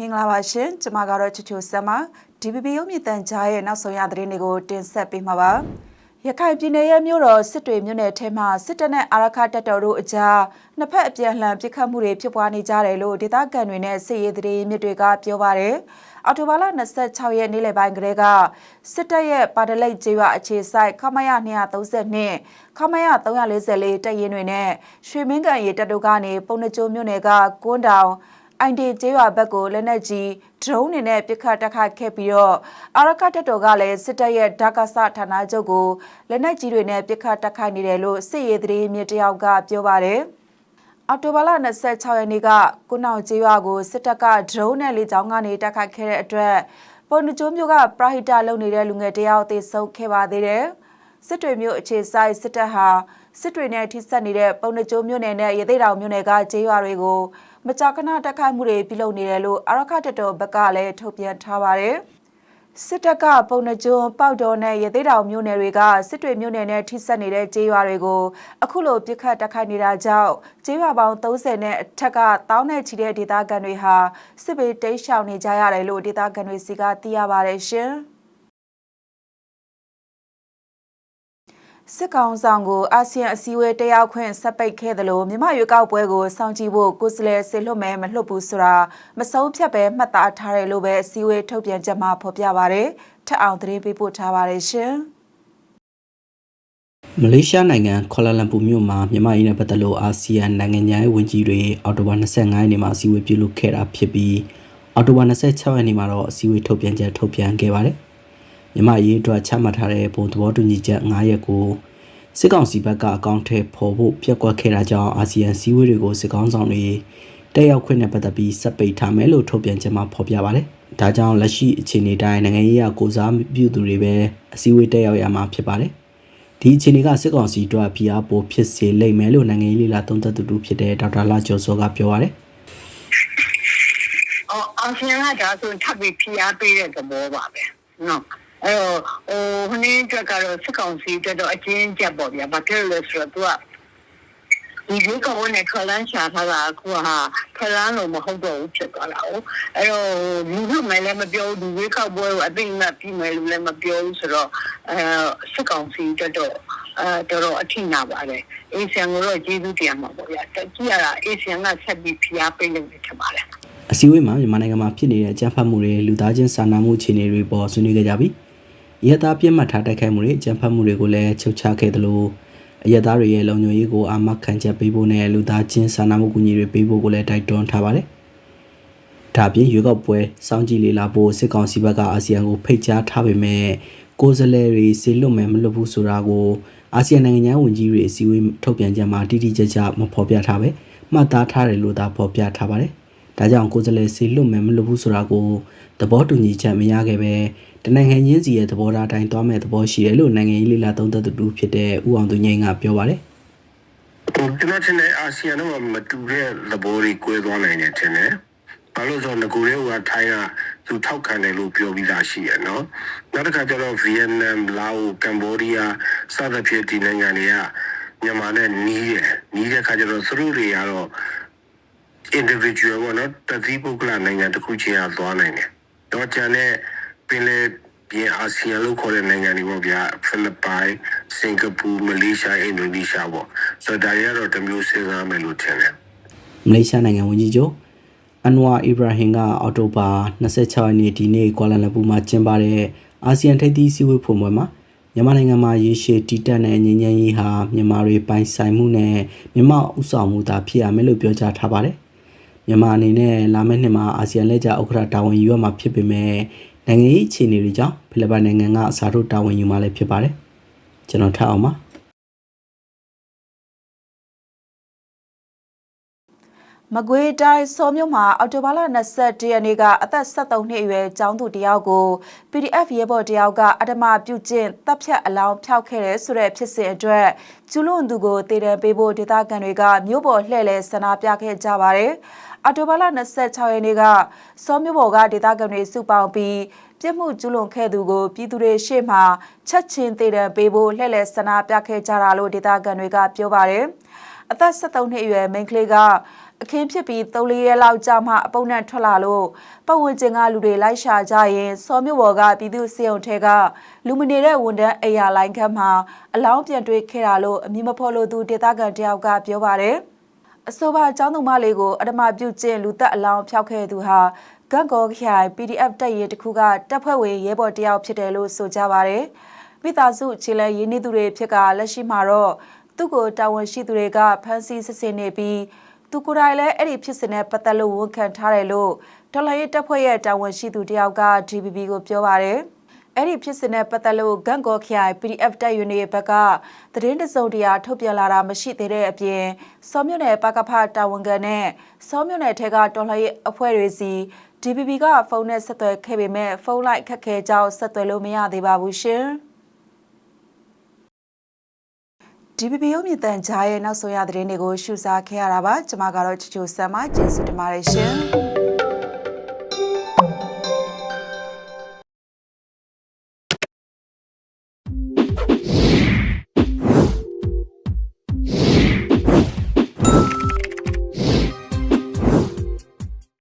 မင်္ဂလာပါရှင်ကျမကတော့ချူချူဆမ်မ DPP ရုပ်မြင့်တန်ကြားရဲ့နောက်ဆုံးရသတင်းတွေကိုတင်ဆက်ပေးမှာပါရခိုင်ပြည်နယ်ရဲ့မြို့တော်စစ်တွေမြို့နယ်ထဲမှာစစ်တပ်နဲ့အာရခတပ်တော်တို့အကြားနှစ်ဖက်အပြန်အလှန်ပစ်ခတ်မှုတွေဖြစ်ပွားနေကြတယ်လို့ဒေသခံတွေနဲ့စစ်ရေးသတင်းမြစ်တွေကပြောပါတယ်အော်တိုဘာလ26ရက်နေ့လယ်ပိုင်းကလေးကစစ်တပ်ရဲ့ပါတလိတ်ကျေးရွာအခြေဆိုင်ခမရ232ခမရ344တပ်ရင်းတွေနဲ့ရွှေမင်းကန်ရေတပ်တို့ကနေပုံနှကျိုးမြို့နယ်ကကွန်းတောင် အိုင်ဒီကျေးရွာဘက်ကိုလက်နက်ကြီးဒရုန်းတွေနဲ့ပစ်ခတ်တိုက်ခိုက်ခဲ့ပြီးတော့အာရကတပ်တော်ကလည်းစစ်တပ်ရဲ့ဓာကဆဌာနချုပ်ကိုလက်နက်ကြီးတွေနဲ့ပစ်ခတ်တိုက်ခိုက်နေတယ်လို့စစ်ရေးသတင်းမြစ်တယောက်ကပြောပါတယ်။အော်တိုဘာလ26ရက်နေ့ကကုနောင်ကျေးရွာကိုစစ်တပ်ကဒရုန်းနဲ့လေကြောင်းကနေတိုက်ခိုက်ခဲ့တဲ့အတွက်ပေါ်နကျိုးမျိုးကပရဟိတလုပ်နေတဲ့လူငယ်တယောက်သေဆုံးခဲ့ပါသေးတယ်။စစ်တွေမျိုးအခြေဆိုင်စစ်တပ်ဟာစစ်တွေနဲ့ထိစပ်နေတဲ့ပုံနှကျိုးမြို့နယ်နဲ့ရသေးတောင်မြို့နယ်ကကျေးရွာတွေကို မကြာခဏတက်ခိုက်မှုတွေပြုလုပ်နေတယ်လို့အရခတတော်ဘက်ကလည်းထုတ်ပြန်ထားပါတယ်။စစ်တပ်ကပုံနှကျုံပေါက်တော်နဲ့ရသေးတောင်မြို့နယ်တွေကစစ်တွေမြို့နယ်နဲ့ထိစပ်နေတဲ့ကျေးရွာတွေကိုအခုလိုပြစ်ခတ်တက်ခိုက်နေတာကြောင့်ကျေးရွာပေါင်း30နဲ့အထက်ကတောင်းနဲ့ချီတဲ့ဒေသခံတွေဟာစစ်ဘေးတိတ်ရှောင်နေကြရတယ်လို့ဒေသခံတွေစီကသိရပါတယ်ရှင်။ စစ်ကောင်ဆောင်ကိုအာဆီယံအစည်းအဝေးတက်ရောက်ခွင့်ဆက်ပိတ်ခဲ့တယ်လို့မြန်မာရွေးကောက်ပွဲကိုစောင့်ကြည့်ဖို့ကိုယ်စားလှယ်ဆေလွတ်မဲမလွတ်ဘူးဆိုတာမဆုံးဖြတ်ပဲမှတ်သားထားတယ်လို့ပဲအစည်းအဝေးထုတ်ပြန်ချက်မှာဖော်ပြပါရယ်ထက်အောင်သတင်းပေးပို့ထားပါတယ်ရှင်မလေးရှားနိုင်ငံခေါ်လာလမ်ပူမြို့မှာမြန်မာရေးနဲ့ပတ်သက်လို့အာဆီယံနိုင်ငံညာရေးဝန်ကြီးတွေအော်တိုဘာ25ရက်နေ့မှာအစည်းအဝေးပြုလုပ်ခဲ့တာဖြစ်ပြီးအော်တိုဘာ26ရက်နေ့မှာတော့အစည်းအဝေးထုတ်ပြန်ချက်ထုတ်ပြန်ခဲ့ပါတယ်။ မြမရေးအတွက်ချမှတ်ထားတဲ့ဘုံသဘောတူညီချက်9ရက်ကိုစစ်ကောင်စီဘက်ကအကောင့်ထဲပေါ်ဖို့ပြက်ကွက်ခဲ့တာကြောင့်အာဆီယံစည်းဝေးတွေကိုစစ်ကောင်ဆောင်တွေတက်ရောက်ခွင့်နဲ့ပတ်သက်ပြီးစက်ပိတ်ထားမယ်လို့ထုတ်ပြန်ချက်မှာဖော်ပြပါတယ်။ဒါကြောင့်လက်ရှိအခြေအနေတိုင်းနိုင်ငံရေးအကိုစားပြုသူတွေပဲအစည်းအဝေးတက်ရောက်ရမှာဖြစ်ပါတယ်။ဒီအခြေအနေကစစ်ကောင်စီတို့ဖိအားပိုဖြစ်စေလိမ့်မယ်လို့နိုင်ငံရေးလာသုံးသပ်သူတို့ဖြစ်တဲ့ဒေါက်တာလာကျော်စောကပြောပါတယ်။အော်အာဆီယံကဒါဆိုထပ်ပြီးဖိအားပေးတဲ့သဘောပါပဲ။နော်။ အဲ့တော့ဟိုဟင်းအတွက်ကတော့စစ်ကောင်စီအတွက်တော့အချင်းကျက်ပေါ့ဗျာဘာဖြစ်လို့လဲဆိုတော့သူကဒီဘုကဝန်နဲ့ခလန်းရှာထားတာအခုဟာခလန်းလို့မဟုတ်တော့ဘူးဖြစ်သွားတာ哦အဲ့တော့လူကမှလည်းမပြောဘူးဒီဝေခောက်ပွဲကိုအသိမှတ်ပြီးမယ်လို့လည်းမပြောဘူးဆိုတော့အဲစစ်ကောင်စီအတွက်တော့အဲတော်တော်အထိနာပါတယ်အေဆီယံကိုတော့ကျေးဇူးတင်မှာပေါ့ဗျာတက်ကြည့်ရတာအေဆီယံကဆက်ပြီးဖိအားပေးနေတယ်ထင်ပါတယ်အစည်းအဝေးမှာမြန်မာနိုင်ငံမှာဖြစ်နေတဲ့အကြမ်းဖက်မှုတွေလူသားချင်းစာနာမှုအခြေအနေတွေပေါ်ဆွေးနွေးကြကြပြီး အယက်သားပြစ်မှတ်ထားတိုက်ခိုက်မှုတွေအကြမ်းဖက်မှုတွေကိုလည်းချုပ်ချခဲ့တယ်လို့အယက်သားတွေရဲ့လုံခြုံရေးကိုအာမခံချက်ပေးဖို့နဲ့လူသားချင်းစာနာမှုကူညီတွေပေးဖို့ကိုလည်းတိုက်တွန်းထားပါတယ်။ဒါပြင်ရွေးကောက်ပွဲစောင့်ကြည့်လေ့လာဖို့စစ်ကောင်စီဘက်ကအာဆီယံကိုဖိတ်ကြားထားပေမဲ့ကိုယ်စားလှယ်တွေစေလွတ်မယ်မလွတ်ဘူးဆိုတာကိုအာဆီယံနိုင်ငံသားဝန်ကြီးတွေအစည်းအဝေးထုတ်ပြန်ကြမှာတိတိကျကျမဖော်ပြထားပဲမှတ်သားထားတယ်လို့သာဖော်ပြထားပါတယ်။ ဒါကြောင့်ကိုယ်စားလှယ်စေလွတ်မယ်မလွတ်ဘူးဆိုတာကိုသဘောတူညီချက်မရခဲ့ပဲတနိုင်ငံချင်းစီရဲ့သဘောထားတိုင်းသွားမဲ့သဘောရှိတယ်လို့နိုင်ငံရေးလေလာသုံးသပ်သူဖြစ်တဲ့ဦးအောင်သူငိမ့်ကပြောပါတယ်။ကျွန်တော်ထင်တယ်အာဆီယံတော့မတူတဲ့သဘောတွေ꿰သွားနိုင်တယ်ထင်တယ်။ဘာလို့ဆိုတော့ငကိုရဲကထိုင်းကသူထောက်ခံတယ်လို့ပြောပြီးသားရှိရနော်။နောက်တစ်ခါကျတော့ဗီယက်နမ်၊လာအို၊ကမ္ဘောဒီးယားစသဖြင့်ဒီနိုင်ငံတွေကမြန်မာနဲ့နီးတယ်။နီးတဲ့ခါကျတော့သူတို့တွေကတော့ individual ပေါ့နော်တသီးပုဂ္ဂလနိုင်ငံတစ်ခုချင်းကသွားနိုင်တယ်။တော့ကျန်တဲ့ပင်လယ်ပြင်အာဆီယံလို့ခေါ်တဲ့နိုင်ငံတွေပေါ့ဗျာဖိလစ်ပိုင်စင်ကာပူမလေးရှားအင်ဒိုနီးရှားပေါ့ဆိုတော့ဒါတွေကတော့တမျိုးစဉ်းစားမယ်လို့ထင်တယ်မလေးရှားနိုင်ငံဝန်ကြီးချုပ်အန်ဝါအီဘရာဟင်ကအော်တိုဘာ26ရက်နေ့ဒီနေ့ကွာလာလမ်ပူမှာကျင်းပတဲ့အာဆီယံထိပ်သီးစည်းဝေးဖွင့်ပွဲမှာမြန်မာနိုင်ငံမှာရေရှည်တည်တက်တဲ့ငြိမ်းချမ်းရေးဟာမြန်မာတွေပိုင်ဆိုင်မှုနဲ့မြန်မာဥဆောင်မှုသာဖြစ်ရမယ်လို့ပြောကြားထားပါတယ်။ မြန်မာအနေနဲ့လာမယ့်နှစ်မှာအာဆီယံလက်ကျဥက္ကဋ္ဌတာဝန်ယူရမှာဖြစ်ပေမဲ့နိုင်ငံရေးအခြေအနေတွေကြောင့်ဖိလစ်ပိုင်နိုင်ငံကအစားထိုးတာဝန်ယူမှလည်းဖြစ်ပါတယ်ကျွန်တော်ထပ်အောင်ပါ မကွေးတိုင်းစောမြို့မှာအော်တိုဘာလ21ရက်နေ့ကအသက်73နှစ်အရွယ်ကျောင်းသူတယောက်ကို PDF ရဲဘော်တယောက်ကအဓမ္မပြုကျင့်တပ်ဖြတ်အလောင်းဖျောက်ခဲ့တဲ့ဆိုတဲ့ဖြစ်စဉ်အတွက်ကျူးလွန်သူကိုတည်တယ်ပေးဖို့ဒေသခံတွေကမြို့ပေါ်လှည့်လည်ဆန္ဒပြခဲ့ကြပါတယ်။အော်တိုဘာလ26ရက်နေ့ကစောမြို့ပေါ်ကဒေသခံတွေစုပေါင်းပြီးပြစ်မှုကျူးလွန်ခဲ့သူကိုပြည်သူတွေရှေ့မှချက်ချင်းတည်တယ်ပေးဖို့လှည့်လည်ဆန္ဒပြခဲ့ကြတာလို့ဒေသခံတွေကပြောပါတယ်။အသက်73နှစ်အရွယ်မိန်းကလေးက အခင်းဖြစ်ပြီး3-4ရက်လောက်ကြာမှအပုံနဲ့ထွက်လာလို့ပတ်ဝန်းကျင်ကလူတွေလိုက်ရှာကြရင်စောမြို့ဘော်ကပြည်သူစေုံထဲကလူမနေတဲ့ဝန်တန်းအိယာလိုင်းခန့်မှာအလောင်းပြန်တွေ့ခဲ့တာလို့အမည်မဖော်လို့သူဒေသခံတယောက်ကပြောပါတယ်အဆိုပါចောင်းသူမလေးကိုအဓမ္မပြုကျင့်လူသက်အလောင်းဖျောက်ခဲ့သူဟာဂန့်ကောခိုင် PDF တပ်ရင်းတစ်ခုကတပ်ဖွဲ့ဝင်ရဲဘော်တယောက်ဖြစ်တယ်လို့ဆိုကြပါတယ်မိသားစုခြေလဲရင်းနှီးသူတွေဖြစ်ကလက်ရှိမှာတော့သူ့ကိုတာဝန်ရှိသူတွေကဖမ်းဆီးစစ်ဆေးနေပြီး သူကိုယ်တိုင်လည်းအဲ့ဒီဖြစ်စဉ်နဲ့ပတ်သက်လို့ဝန်ခံထားတယ်လို့တော်လှန်ရေးတပ်ဖွဲ့ရဲ့တာဝန်ရှိသူတယောက်က DPP ကိုပြောပါတယ်။အဲ့ဒီဖြစ်စဉ်နဲ့ပတ်သက်လို့ဂန့်ကော်ခိုင် PDF တပ်ယူနေဘက်ကသတင်းတစုံတရာထုတ်ပြန်လာတာမရှိသေးတဲ့အပြင်စောမြို့နယ်ပကဖတာဝန်ခံနဲ့စောမြို့နယ်ထဲကတော်လှန်ရေးအဖွဲ့တွေစီ DPP ကဖုန်းနဲ့ဆက်သွယ်ခဲ့ပေမဲ့ဖုန်းလိုက်ခက်ခဲကြောင်းဆက်သွယ်လို့မရသေးပါဘူးရှင်။ DPP ရုံမြင့်တန်ကြားရဲ့နောက်ဆုံးရသတင်းတွေကိုရှုစားခဲ့ရတာပါကျွန်မကတော့ချူချူဆမ်မကျေးဇူးတင်ပါတယ်ရှင်